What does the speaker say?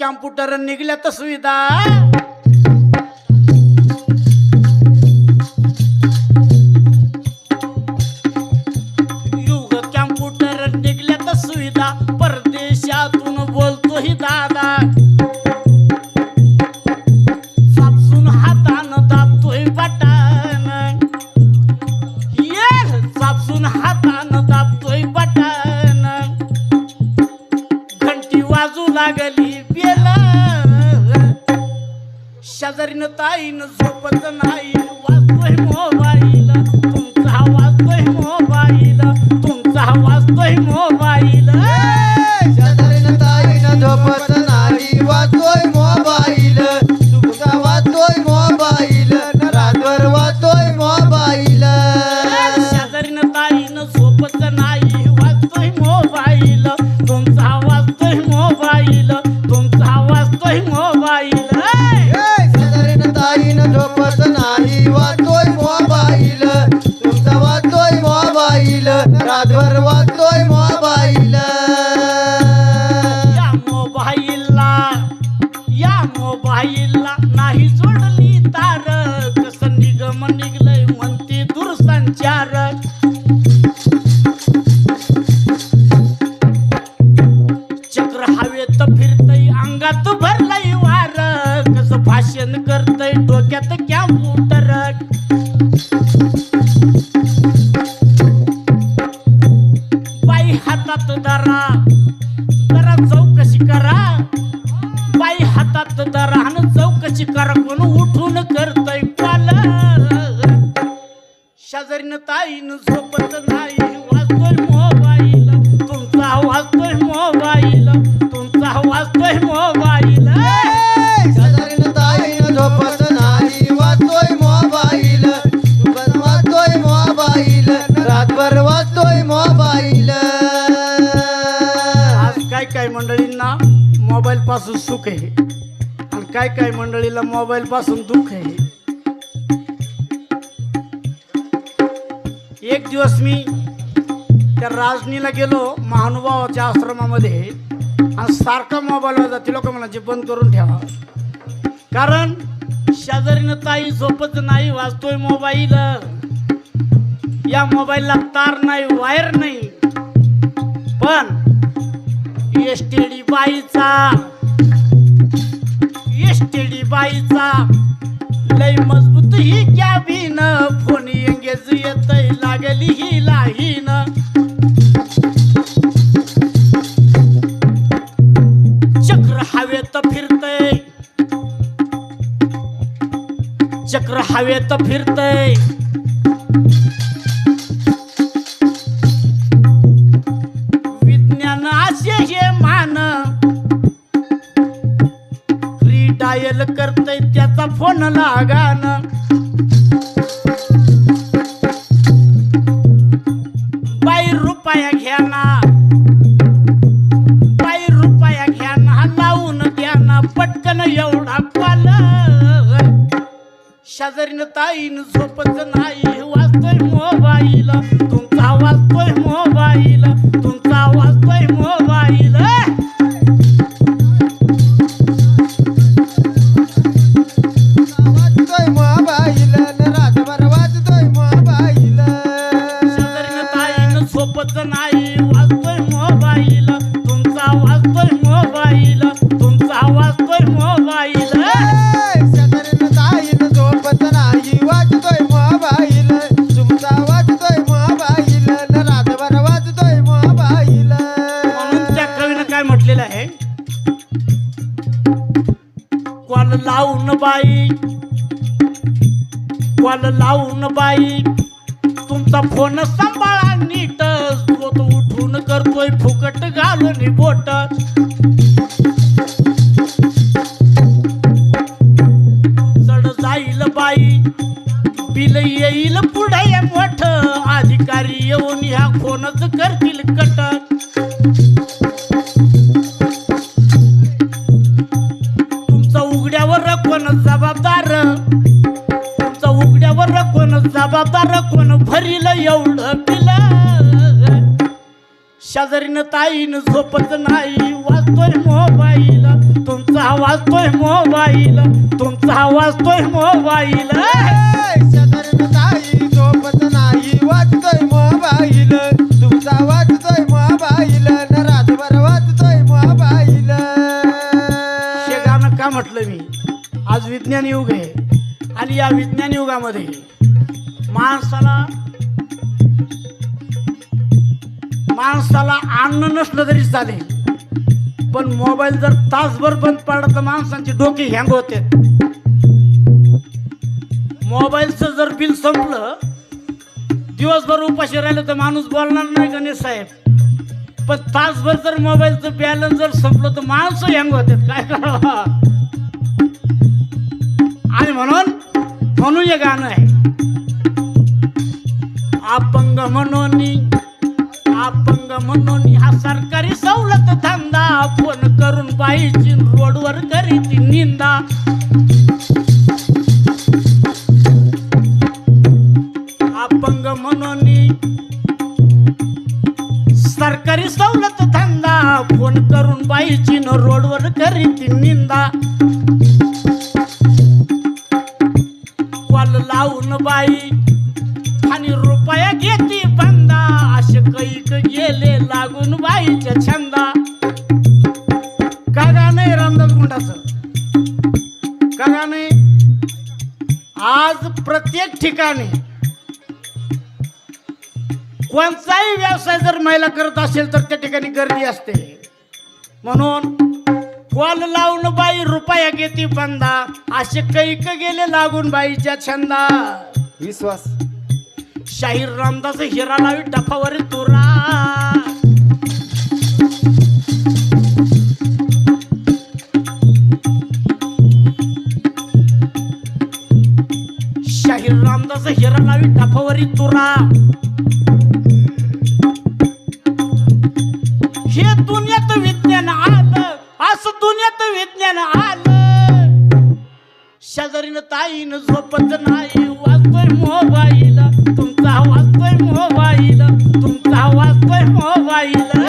Computer निघल्या तर सुविधा. ताईन झोपत ना हातात दरा जरा चौकशी करा. बाई हातात दरा आणि चौकशी करा. कोण उठून करतय पाल शेजारीनं ताईन झोपत ना पासून सुख आहे. आणि काय काय मंडळीला मोबाईल पासून दुःख आहे. एक दिवस मी त्या राजनीला गेलो महानुभावाच्या आश्रमामध्ये. आणि सारखा मोबाईल जाते लोक म्हणायचे बंद करून ठेवा. कारण शेजारीनं ताई झोपत नाही वाजतोय मोबाईल या मोबाईलला तार नाही वायर नाही. पण एस टी डी बाईचा एसटीडी बाईचा लय मजबूत ही कॅबिन फोन एंगेज येतय लागली ही लाहीन. चक्र हवेत फिरतय. चक्र हवेत फिरतय. विज्ञान असे हे मान डायल करतय त्याचा फोन लागान. बाई रुपया घ्या ना बाई रुपया घ्या ना लावून द्या ना पटकन एवढा पाल. शेजारीनं ताईनं झोपत नाही वाचतोय मोबाईल. तुमचा वाचतोय मोबाईल तुमचा वाचतोय मोबाईल. वाजतोय मोबाईल तुमचा वाजतोय मोबाईल शेजारीनं ताईनं झोपत नाही वाजतोय मोबाईल. तुमचा वाजतोय मोबाईल रातभर वाजतोय मोबाईल. म्हणून त्या कवीनं काय म्हटलेलं आहे? कॉल लावून बाई कॉल लावून बाई तुमचा फोन सांभाळा घालून बोट. चढ जाईल बाई बिल येईल पुढे मोठ. अधिकारी येऊन ह्या फोनच करतील कटक तुमचा उघड्यावर कोण जबाबदार? तुमचा उघड्यावर कोण जबाबदार? कोण भरील एवढं बिल? शेजारीनं ताईनं झोपत नाही. वाजतोय मोबाईल. तुमचा वाजतोय मोबाईल. तुमचा वाजतोय मोबाईल. शेजारीन ताई झोपत नाही. वाजतोय मोबाईल. तुमचा वाजतोय मोबाईल. न रातभर वाजतोय मोबाईल. गाणं का म्हटलं मी? आज विज्ञान युग आहे. आणि या विज्ञान युगामध्ये माणसाला माणसाला अन्न नसलं तरी चालेल. पण मोबाईल जर तासभर बंद पडला तर माणसांची डोकी हँग होते. मोबाईलचं जर बिल संपलं दिवसभर उपाशी राहिलं तर माणूस बोलणार नाही गणेश साहेब? पण तासभर जर मोबाईलचं बॅलन्स जर संपलं तर माणसं हँग होतात काय करावं? आणि म्हणून म्हणून हे गाणं आहे. अपंग म्हणून म्हणून हा सरकारी सवलत धंदा फोन करून पाहिजे रोडवर करी ती निंदा. अपंग म्हणून सरकारी सवलत धंदा फोन करून बाईची न रोडवर करी ती निंदा. का आहे? आज प्रत्येक ठिकाणी कोणताही व्यवसाय जर महिला करत असेल तर त्या ठिकाणी गर्दी असते. म्हणून कॉल लावून बाई रुपया घेती बंदा असे कैक गेले लागून बाईच्या छंदा. विश्वास. शाहीर रामदास हिरा लावी डफावर तुरा. शाहीर रामदास हिरा लावी तुरा. हे दुनियात विज्ञान आलं असं दुनियात विज्ञान आलं. शेजारीनं ताईनं झोपत नाही वाजतोय मोबाईल तुमचा वाजतोय मोबाईल तुमचा वाजतोय मोबाईल